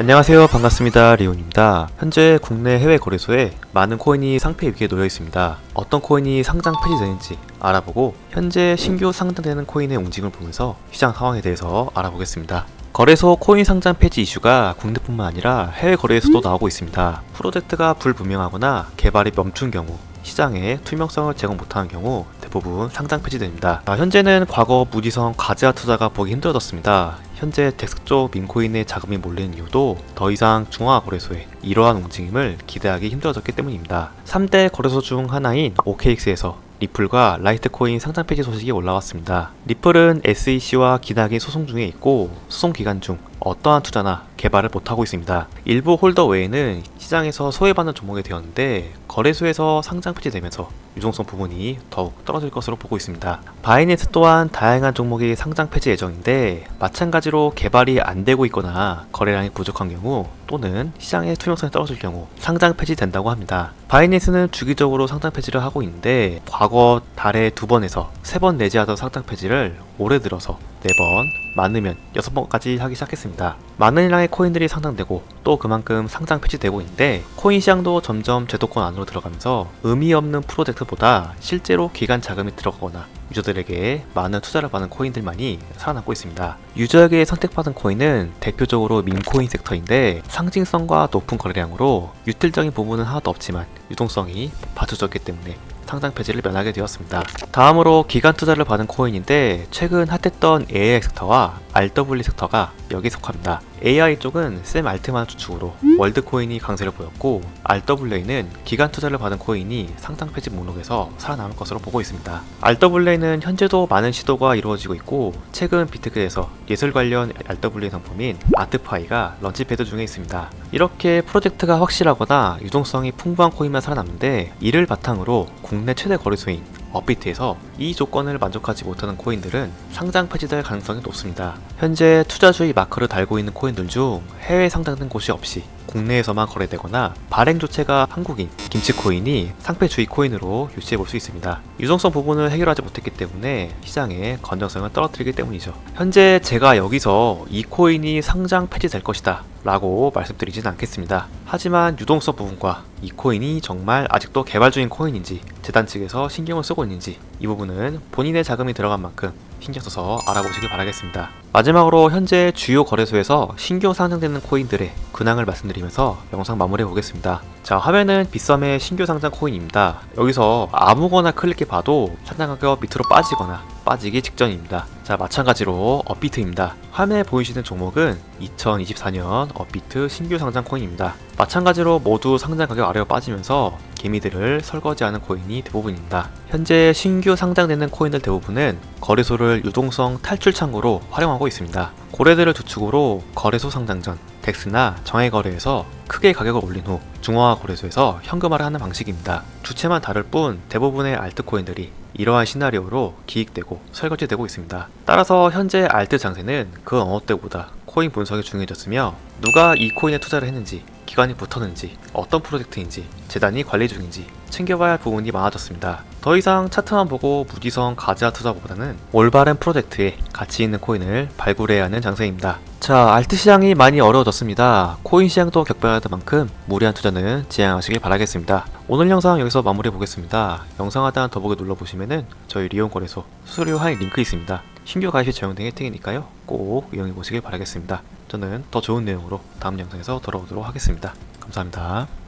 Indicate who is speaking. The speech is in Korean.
Speaker 1: 안녕하세요. 반갑습니다. 리온입니다. 현재 국내 해외 거래소에 많은 코인이 상패 위기에 놓여 있습니다. 어떤 코인이 상장 폐지되는지 알아보고 현재 신규 상장되는 코인의 움직임을 보면서 시장 상황에 대해서 알아보겠습니다. 거래소 코인 상장 폐지 이슈가 국내뿐만 아니라 해외 거래에서도 나오고 있습니다. 프로젝트가 불분명하거나 개발이 멈춘 경우 시장에 투명성을 제공 못하는 경우 대부분 상장 폐지됩니다. 아, 현재는 과거 무지성 가즈아 투자가 보기 힘들어졌습니다. 현재 덱스 쪽 민코인의 자금이 몰리는 이유도 더 이상 중앙화 거래소에 이러한 움직임을 기대하기 힘들어졌기 때문입니다. 3대 거래소 중 하나인 OKX에서 리플과 라이트코인 상장 폐지 소식이 올라왔습니다. 리플은 SEC와 기나긴 소송 중에 있고 소송 기간 중 어떠한 투자나 개발을 못하고 있습니다. 일부 홀더 외에는 시장에서 소외받는 종목이 되었는데 거래소에서 상장 폐지되면서 유동성 부분이 더욱 떨어질 것으로 보고 있습니다. 바이낸스 또한 다양한 종목이 상장 폐지 예정인데 마찬가지로 개발이 안 되고 있거나 거래량이 부족한 경우 또는 시장의 투명성이 떨어질 경우 상장 폐지된다고 합니다. 바이낸스는 주기적으로 상장 폐지를 하고 있는데 과거 달에 두 번에서 세 번 내지 하던 상장 폐지를 올해 들어서 네 번, 많으면 여섯 번까지 하기 시작했습니다. 많은 양의 코인들이 상장되고 또 그만큼 상장 폐지되고 있는데 코인 시장도 점점 제도권 안으로 들어가면서 의미 없는 프로젝트보다 실제로 기간 자금이 들어가거나 유저들에게 많은 투자를 받는 코인들만이 살아남고 있습니다. 유저에게 선택받은 코인은 대표적으로 민코인 섹터인데 상징성과 높은 거래량으로 유틸적인 부분은 하나도 없지만 유동성이 받쳐졌기 때문에 상장 폐지를 면하게 되었습니다. 다음으로 기간 투자를 받은 코인인데 최근 핫했던 AI 섹터와 RW 섹터가 여기 속합니다. AI 쪽은 샘 알트만 주축으로 월드 코인이 강세를 보였고 RWA는 기간 투자를 받은 코인이 상장 폐지 목록에서 살아남을 것으로 보고 있습니다. RWA는 현재도 많은 시도가 이루어지고 있고 최근 비트그에서 예술 관련 RWA 상품인 아트파이가 런치패드 중에 있습니다. 이렇게 프로젝트가 확실하거나 유동성이 풍부한 코인만 살아남는데 이를 바탕으로 국내 최대 거래소인 업비트에서 이 조건을 만족하지 못하는 코인들은 상장 폐지될 가능성이 높습니다. 현재 투자주의 마크를 달고 있는 코인들 중 해외 상장된 곳이 없이 국내에서만 거래되거나 발행 주체가 한국인 김치코인이 상패 주의 코인으로 유지해 볼 수 있습니다. 유동성 부분을 해결하지 못했기 때문에 시장의 건전성을 떨어뜨리기 때문이죠. 현재 제가 여기서 이 코인이 상장 폐지될 것이다 라고 말씀드리진 않겠습니다. 하지만 유동성 부분과 이 코인이 정말 아직도 개발 중인 코인인지 재단 측에서 신경을 쓰고 있는지 이 부분은 본인의 자금이 들어간 만큼 신경 써서 알아보시길 바라겠습니다. 마지막으로 현재 주요 거래소에서 신규 상장되는 코인들의 근황을 말씀드리면서 영상 마무리해 보겠습니다. 자, 화면은 빗썸의 신규 상장 코인입니다. 여기서 아무거나 클릭해 봐도 상장 가격 밑으로 빠지거나 빠지기 직전입니다. 자, 마찬가지로 업비트입니다. 화면에 보이시는 종목은 2024년 업비트 신규 상장 코인입니다. 마찬가지로 모두 상장 가격 아래로 빠지면서 개미들을 설거지하는 코인이 대부분입니다. 현재 신규 상장되는 코인들 대부분은 거래소를 유동성 탈출 창구로 활용하고 있습니다. 고래들을 주축으로 거래소 상장 전 덱스나 정액 거래에서 크게 가격을 올린 후 중화화 거래소에서 현금화를 하는 방식입니다. 주체만 다를 뿐 대부분의 알트코인들이 이러한 시나리오로 기획되고 설거지되고 있습니다. 따라서 현재 알트 장세는 그 어느 때보다 코인 분석이 중요해졌으며 누가 이 코인에 투자를 했는지 기관이 붙었는지 어떤 프로젝트인지 재단이 관리 중인지 챙겨봐야 할 부분이 많아졌습니다. 더 이상 차트만 보고 무지성 가짜 투자보다는 올바른 프로젝트에 가치 있는 코인을 발굴해야 하는 장세입니다. 자, 알트 시장이 많이 어려워졌습니다. 코인 시장도 격변하던 만큼 무리한 투자는 지양하시길 바라겠습니다. 오늘 영상 여기서 마무리해 보겠습니다. 영상 하단 더보기 눌러보시면은 저희 리온 거래소 수수료 할인 링크 있습니다. 신규 가입 시 적용된 혜택이니까요. 꼭 이용해 보시길 바라겠습니다. 저는 더 좋은 내용으로 다음 영상에서 돌아오도록 하겠습니다. 감사합니다.